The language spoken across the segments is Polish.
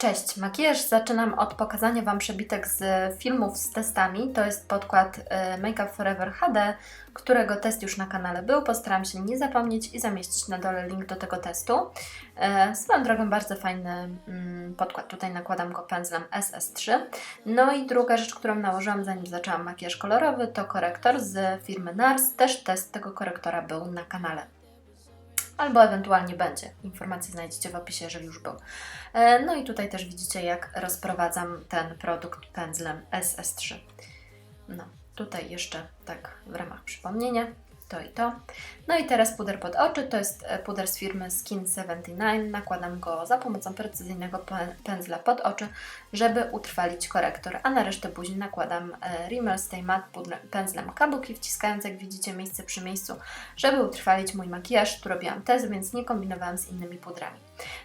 Cześć, makijaż zaczynam od pokazania Wam przebitek z filmów z testami. To jest podkład e, Make Up Forever HD, którego test już na kanale był. Postaram się nie zapomnieć i zamieścić na dole link do tego testu. E, swoją drogą bardzo fajny mm, podkład, tutaj nakładam go pędzlem SS3. No i druga rzecz, którą nałożyłam zanim zaczęłam makijaż kolorowy to korektor z firmy NARS. Też test tego korektora był na kanale albo ewentualnie będzie. Informacje znajdziecie w opisie, jeżeli już był. E, no i tutaj też widzicie, jak rozprowadzam ten produkt pędzlem SS3. No, tutaj jeszcze tak w ramach przypomnienia to i to. No i teraz puder pod oczy, to jest e, puder z firmy Skin 79. Nakładam go za pomocą precyzyjnego pędzla pod oczy, żeby utrwalić korektor, a na resztę buzi nakładam e, Rimmel Stay Matte pędzlem Kabuki, wciskając jak widzicie miejsce przy miejscu, żeby utrwalić mój makijaż. Tu robiłam test, więc nie kombinowałam z innymi pudrami.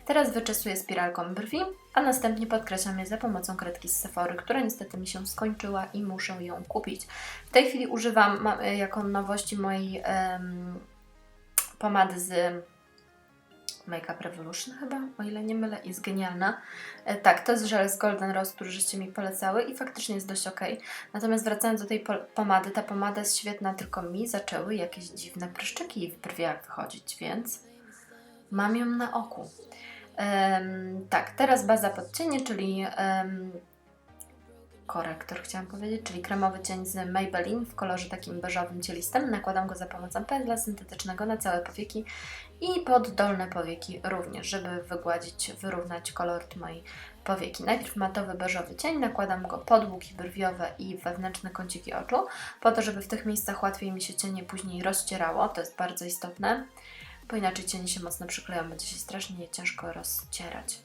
Teraz wyczesuję spiralką brwi, a następnie podkreślam je za pomocą kredki z Sephory, która niestety mi się skończyła i muszę ją kupić. W tej chwili używam jako nowości mojej um, pomady z Make Up Revolution chyba, o ile nie mylę, jest genialna. E, tak, to jest żel z Golden Rose, który żeście mi polecały i faktycznie jest dość ok. Natomiast wracając do tej pomady, ta pomada jest świetna, tylko mi zaczęły jakieś dziwne pryszczyki w brwiach wychodzić, więc mam ją na oku. Um, tak, teraz baza podcienie, czyli um, korektor chciałam powiedzieć, czyli kremowy cień z Maybelline w kolorze takim beżowym cielistym. Nakładam go za pomocą pędzla syntetycznego na całe powieki i pod dolne powieki również, żeby wygładzić, wyrównać kolor mojej powieki. Najpierw matowy beżowy cień, nakładam go pod łuki brwiowe i wewnętrzne kąciki oczu, po to, żeby w tych miejscach łatwiej mi się cienie później rozcierało, to jest bardzo istotne bo inaczej cienie się mocno przykleją, będzie się strasznie ciężko rozcierać.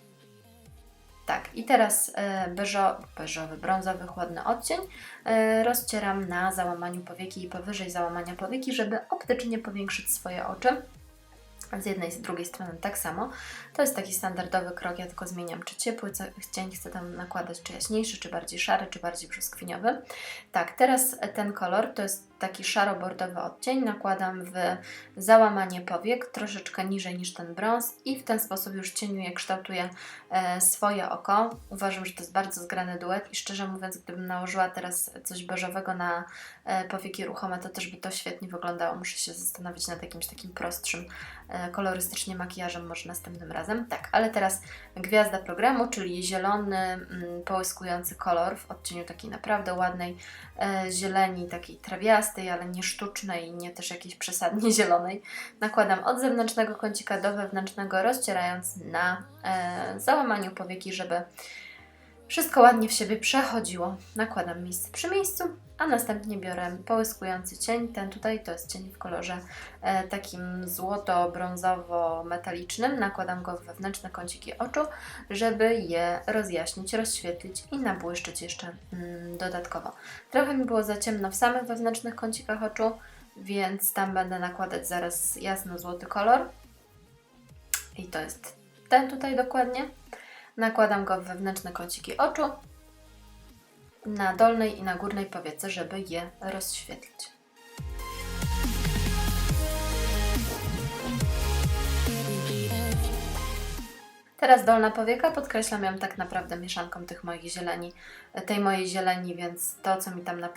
Tak, i teraz e, beżo, beżowy, brązowy, chłodny odcień e, rozcieram na załamaniu powieki i powyżej załamania powieki, żeby optycznie powiększyć swoje oczy z jednej i z drugiej strony tak samo. To jest taki standardowy krok, ja tylko zmieniam, czy ciepły cień chcę tam nakładać, czy jaśniejszy, czy bardziej szary, czy bardziej brzoskwiniowy. Tak, teraz ten kolor to jest taki szaro-bordowy odcień, nakładam w załamanie powiek, troszeczkę niżej niż ten brąz i w ten sposób już cieniuję, kształtuję e, swoje oko. Uważam, że to jest bardzo zgrany duet i szczerze mówiąc, gdybym nałożyła teraz coś beżowego na e, powieki ruchome, to też by to świetnie wyglądało. Muszę się zastanowić nad jakimś takim prostszym e, kolorystycznie makijażem może następnym razem. Tak, ale teraz gwiazda programu, czyli zielony, mm, połyskujący kolor w odcieniu takiej naprawdę ładnej zieleni, takiej trawiastej, ale nie sztucznej, nie też jakiejś przesadnie zielonej. Nakładam od zewnętrznego kącika do wewnętrznego, rozcierając na e, załamaniu powieki, żeby wszystko ładnie w siebie przechodziło. Nakładam miejsce przy miejscu, a następnie biorę połyskujący cień. Ten tutaj to jest cień w kolorze e, takim złoto-brązowo-metalicznym. Nakładam go w wewnętrzne kąciki oczu, żeby je rozjaśnić, rozświetlić i nabłyszczyć jeszcze mm, dodatkowo. Trochę mi było za ciemno w samych wewnętrznych kącikach oczu, więc tam będę nakładać zaraz jasno-złoty kolor. I to jest ten tutaj dokładnie. Nakładam go w wewnętrzne kąciki oczu, na dolnej i na górnej powiece, żeby je rozświetlić. Teraz dolna powieka, podkreślam ją tak naprawdę mieszanką tych moich zieleni, tej mojej zieleni, więc to, co mi tam na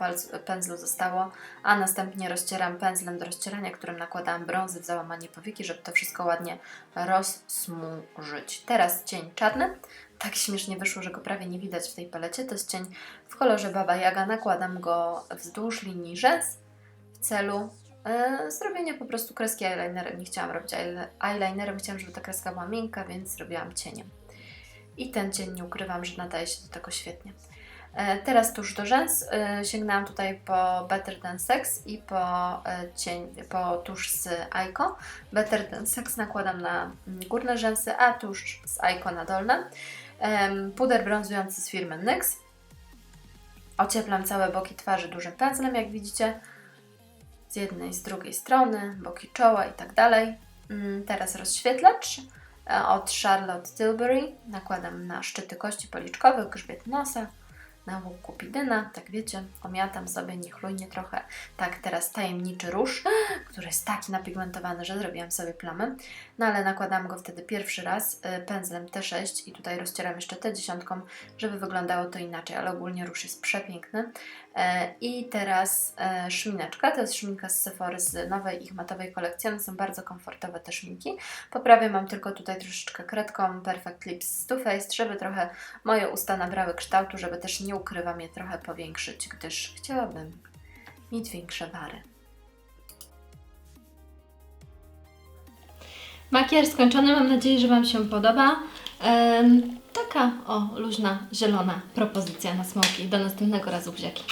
pędzlu zostało, a następnie rozcieram pędzlem do rozcierania, którym nakładałam brązy w załamanie powieki, żeby to wszystko ładnie rozsmużyć. Teraz cień czarny, tak śmiesznie wyszło, że go prawie nie widać w tej palecie. To jest cień w kolorze Baba Jaga. Nakładam go wzdłuż linii rzęs w celu zrobienia po prostu kreski eyelinerem. Nie chciałam robić eyelinerem, chciałam, żeby ta kreska była miękka, więc zrobiłam cieniem. I ten cień nie ukrywam, że nadaje się do tego świetnie. E, teraz tuż do rzęs e, sięgnęłam tutaj po Better Than Sex i po, e, cień, po tusz z Aiko. Better Than Sex nakładam na górne rzęsy, a tusz z Aiko na dolne puder brązujący z firmy NYX. Ocieplam całe boki twarzy dużym pędzlem, jak widzicie. Z jednej z drugiej strony, boki czoła i tak dalej. Mm, teraz rozświetlacz e, od Charlotte Tilbury. Nakładam na szczyty kości policzkowych, grzbiet nosa, na łuk kupidyna, tak wiecie, omiatam sobie niechlujnie trochę. Tak, teraz tajemniczy róż, który jest taki napigmentowany, że zrobiłam sobie plamę. No ale nakładam go wtedy pierwszy raz y, pędzlem T6 i tutaj rozcieram jeszcze tę dziesiątką, żeby wyglądało to inaczej, ale ogólnie róż jest przepiękny. E, I teraz e, szmineczka, to jest szminka z Sephory z nowej ich matowej kolekcji, one są bardzo komfortowe te szminki. Po prawej mam tylko tutaj troszeczkę kredką Perfect Lips z Too Faced, żeby trochę moje usta nabrały kształtu, żeby też nie ukrywam je trochę powiększyć, gdyż chciałabym mieć większe wary. Makijaż skończony, mam nadzieję, że Wam się podoba. Em, taka o, luźna, zielona propozycja na smoki. Do następnego razu, buziaki.